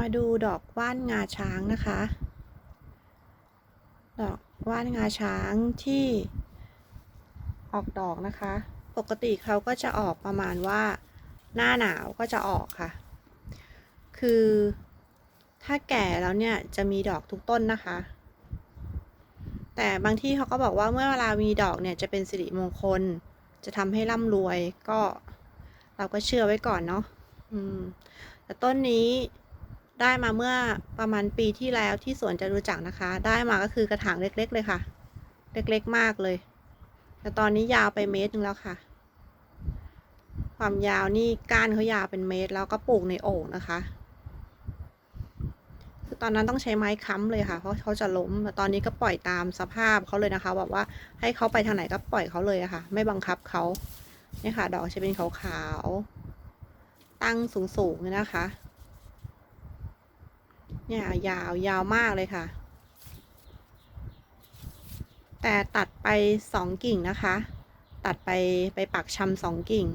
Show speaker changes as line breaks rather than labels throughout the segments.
มาดูดอกว่านงาช้างนะคะ ดอกว่านงาช้างที่ออกดอกนะคะ ปกติเขาก็จะออกประมาณว่าหน้าหนาวก็จะออกค่ะ คือถ้าแก่แล้วเนี่ยจะมีดอกทุกต้นนะคะ แต่บางที่เขาก็บอกว่าเมื่อเวลามีดอกเนี่ยจะเป็นสิริมงคล จะทำให้ร่ำรวยก็เราก็เชื่อไว้ก่อนเนาะอืมแต่ต้นนี้ ได้มาเมื่อประมาณปีที่แล้วที่สวนจะรู้จักนะคะ ได้มาก็คือกระถางเล็ก ๆ เลยค่ะ เล็ก ๆ มากเลย แต่ตอนนี้ยาวไปเมตรหนึงแล้วค่ะ ความยาวนี่ก้านเขายาวเป็นเมตร แล้วก็ปลูกในโอ่งนะคะคือตอนนั้นต้องใช้ไม้ค้ำเลยค่ะ เพราะเขาจะล้ม แต่ตอนนี้ก็ปล่อยตามสภาพเขาเลยนะคะ แบอกว่าให้เขาไปทางไหนก็ปล่อยเขาเลยอะค่ะ ไม่บังคับเขาเนี่ยค่ะ ดอกจะเป็นขาวๆ ตั้งสูงๆเลยนะคะ เนี่ยยาวยาวมากเลยค่ะ แต่ตัดไปสองกิ่งนะคะ ตัดไปไปปักชำสองกิ่ง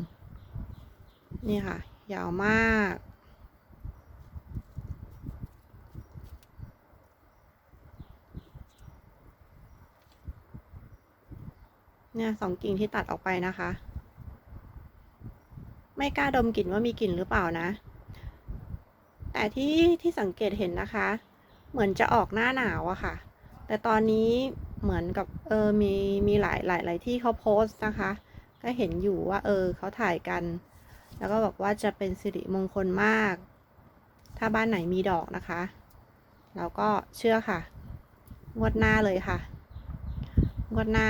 นี่ค่ะ ยาวมากเนี่ยสองกิ่งที่ตัดออกไปนะคะ ไม่กล้าดมกลิ่นว่ามีกลิ่นหรือเปล่านะ แต่ที่ที่สังเกตเห็นนะคะ เหมือนจะออกหน้าหนาวอะค่ะ แต่ตอนนี้เหมือนกับเออมีมีหลายหลายหลายที่เขาโพสต์นะคะ ก็เห็นอยู่ว่าเออเขาถ่ายกัน แล้วก็บอกว่าจะเป็นสิริมงคลมาก ถ้าบ้านไหนมีดอกนะคะเราก็เชื่อค่ะ งวดหน้าเลยค่ะ งวดหน้า